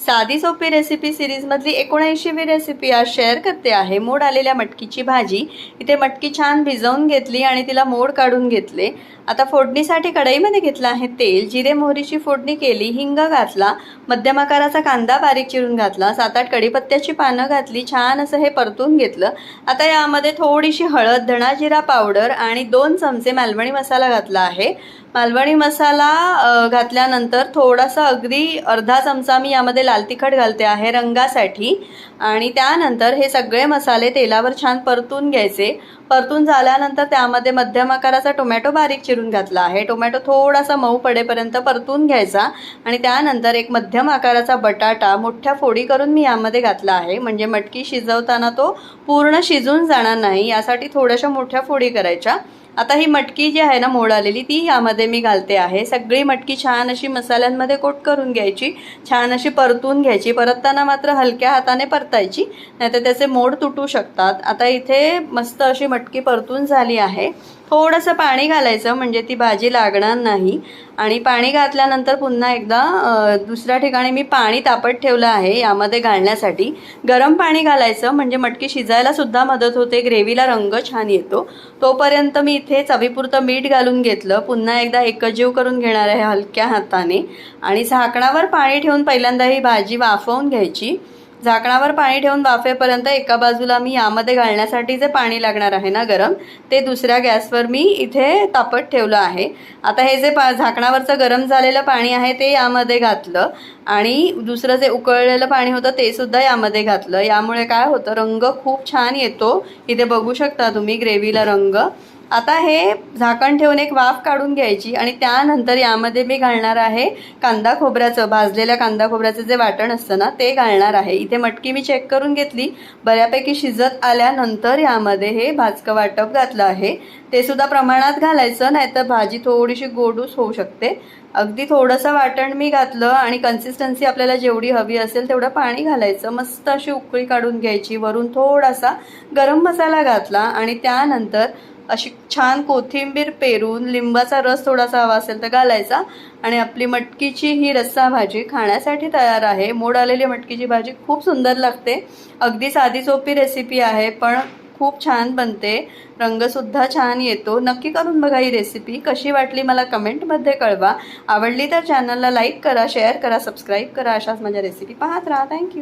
साधी सोपी रेसिपी सिरीजमधली एकोणऐंशीवी रेसिपी आज शेअर करते आहे. मोड आलेल्या मटकीची भाजी. इथे मटकी छान भिजवून घेतली आणि तिला मोड काढून घेतले. आता फोडणीसाठी कढईमध्ये घेतलं आहे तेल. जिरे मोहरीची फोडणी केली हिंग घातला मध्यम आकाराचा कांदा बारीक चिरून घातला सात आठ कढीपत्त्याची पानं घातली छान असं हे परतून घेतलं. आता यामध्ये थोडीशी हळद धणा जिरा पावडर आणि दोन चमचे मालवणी मसाला घातला आहे. मालवणी मसाला घातल्यानंतर थोडासा अगदी अर्धा चमचा मी यामध्ये लाल तिखट घालते आहे रंगासाठी. आणि त्यानंतर हे सगळे मसाले तेलावर छान परतून घ्यायचे. परतून झाल्यानंतर त्यामध्ये मध्यम आकाराचा टोमॅटो बारीक चिरून घातला आहे. टोमॅटो थोडासा मऊ पडेपर्यंत परतून घ्यायचा. आणि त्यानंतर एक मध्यम आकाराचा बटाटा मोठ्या फोडी करून मी यामध्ये घातला आहे. म्हणजे मटकी शिजवताना तो पूर्ण शिजून जाणार नाही. यासाठी थोड्याशा मोठ्या फोडी करायच्या. आता ही मटकी जी आहे ना मोड आलेली ती यामध्ये मी घालते आहे. सगळी मटकी छान अशी मसाल्यांमध्ये कोट करून घ्यायची. छान अशी परतून घ्यायची. परतताना मात्र हलक्या हाताने परतायची. नाहीतर त्याचे मोड तुटू शकतात. आता इथे मस्त अशी मटकी परतून झाली आहे. थोडंसं पाणी घालायचं म्हणजे ती भाजी लागणार नाही. आणि पाणी घातल्यानंतर पुन्हा एकदा दुसऱ्या ठिकाणी मी पाणी तापत ठेवलं आहे यामध्ये घालण्यासाठी. गरम पाणी घालायचं म्हणजे मटकी शिजायला सुद्धा मदत होते ग्रेव्हीला रंग छान येतो. तोपर्यंत मी इथे चवीपुरतं मीठ घालून घेतलं. पुन्हा एकदा एकजीव करून घेणार आहे हलक्या हाताने. आणि झाकणावर पाणी ठेवून पहिल्यांदा ही भाजी वाफवून घ्यायची. झाकणावर पाणी ठेवून वाफेपर्यंत एका बाजूला मी यामध्ये घालण्यासाठी जे पाणी लागणार आहे ना गरम ते दुसऱ्या गॅसवर मी इथे तापत ठेवलं आहे. आता हे जे पा झाकणावरचं गरम झालेलं पाणी आहे ते यामध्ये घातलं आणि दुसरं जे उकळलेलं पाणी होतं ते सुद्धा यामध्ये घातलं. यामुळे काय होतं रंग खूप छान येतो. इथे बघू शकता तुम्ही ग्रेव्हीला रंग. आता हे झाकण ठेवून एक वाफ काढून घ्यायची आणि त्यानंतर यामध्ये मी घालणार आहे कांदा खोबऱ्याचं भाजलेल्या कांदा खोबऱ्याचं जे वाटण असतं ना ते घालणार आहे. इथे मटकी मी चेक करून घेतली. बऱ्यापैकी शिजत आल्यानंतर यामध्ये हे भाजकं वाटप घातलं आहे. ते सुद्धा प्रमाणात घालायचं नाहीतर भाजी थोडीशी गोडूस होऊ शकते. अगदी थोडंसं वाटण मी घातलं आणि कन्सिस्टन्सी आपल्याला जेवढी हवी असेल तेवढं पाणी घालायचं. मस्त अशी उकळी काढून घ्यायची. वरून थोडासा गरम मसाला घातला आणि त्यानंतर अशी छान कोथिंबीर पेरून लिंबाचा रस थोडासा हवा असेल तर घालायचा. आणि आपली मटकीची ही रस्सा भाजी खाण्यासाठी तयार आहे. मोड आलेली मटकीची भाजी खूप सुंदर लागते. अगदी साधी सोपी रेसिपी आहे पण खूप छान बनते. रंगसुद्धा छान येतो. नक्की करून बघा ही रेसिपी कशी वाटली मला कमेंटमध्ये कळवा. आवडली तर चॅनलला लाईक करा शेअर करा सबस्क्राईब करा. अशाच माझ्या रेसिपी पाहत राहा. थँक्यू